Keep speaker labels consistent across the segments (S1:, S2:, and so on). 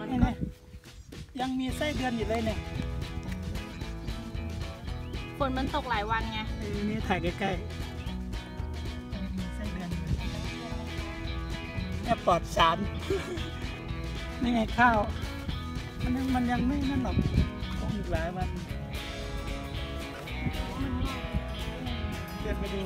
S1: มัน
S2: นี่
S1: ก็
S2: นะยังมีไส้เดือนอยู่เลยเนี่ย
S1: ฝนมันตกหลายวันไง
S2: ไอ้นี่ถ่ายใกล้ๆมีไส้เดือนอยู่เนี่ยปลอดสาร นี่ไงข้าว มันยังมันยังไม่นั่นหรอกคงอีกหลายวันเดินไปดู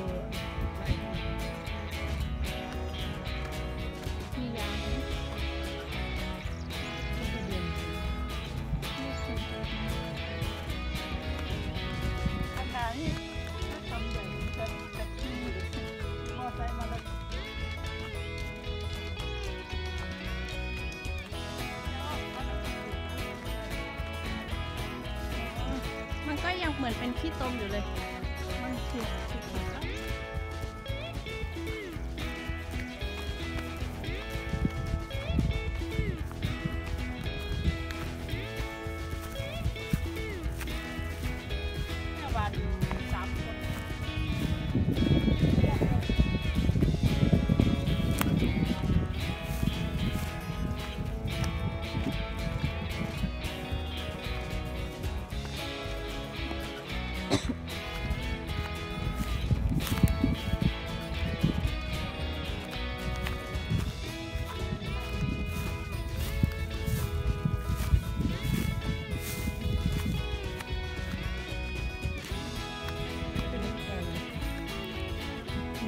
S1: มั
S2: น
S1: ก็ยังเหมือนเป็นขี้ตมอยู่เลย
S2: ม่ฉีดฉีดฉีด
S1: แม่วานสามคน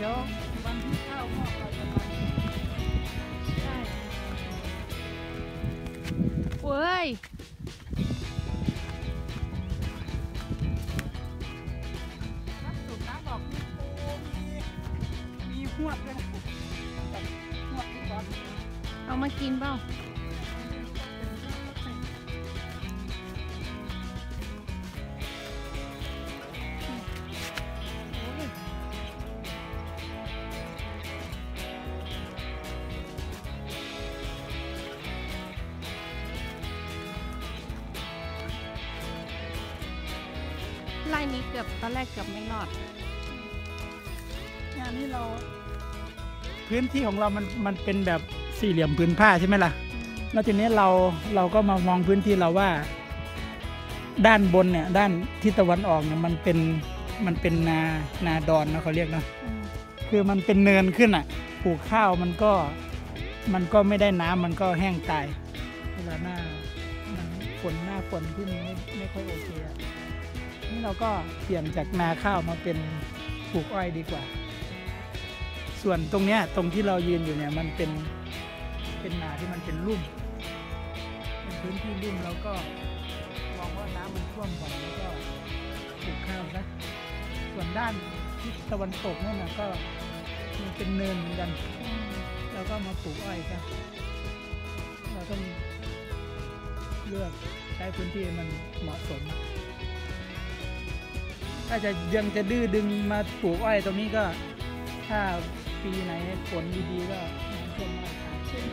S2: ดี๋ยววันที่ข้าวงอกเราจะมา
S1: ใช่เว้ย
S2: น้ำสูบน้ำบอกมีปูมีมีหวดด้วยนะกับหวดที่บอล
S1: เอามากินเปล่า ไล่นี้เกือบตอนแรกเกือบไม่รอด
S2: งานนี้เราพื้นที่ของเรามันมันเป็นแบบสี่เหลี่ยมพื้นผ้าใช่ไหมล่ะ แล้วทีนี้เราเราก็มามองพื้นที่เราว่า ด้านบนเนี่ย ด้านทิศตะวันออกเนี่ยมันเป็นมันเป็นนานาดอนนะเขาเรียกเนาะ
S1: อืม
S2: คือมันเป็นเนินขึ้นอะปลูกข้าวมันก็มันก็ไม่ได้น้ำมันก็แห้งตายเวลาหน้ามันฝนหน้าฝนที่มันไม่ไม่ค่อยโอเคอะ นี่เราก็เปลี่ยนจากนาข้าวมาเป็นปลูกอ้อยดีกว่า ส่วนตรงเนี้ยตรงที่เรายืนอยู่เนี่ยมันเป็นเป็นนาที่มันเป็นลุ่ม เป็นพื้นที่ลุ่มแล้วก็มองว่าน้ำมันท่วมบ่อยแล้วก็ปลูกข้าวซะส่วนด้านทิศตะวันตกนั่นนะก็มันเป็นเนินเหมือนกัน
S1: อืม
S2: เราก็มาปลูกอ้อยซะเราต้องเลือกใช้พื้นที่มันเหมาะสม ถ้าจะยังจะดื้อดึงมาปลูกอ้อยตรงนี้ก็ ถ้าปีไหนฝนดีๆก็น้ำท่วมมาขาดเช่น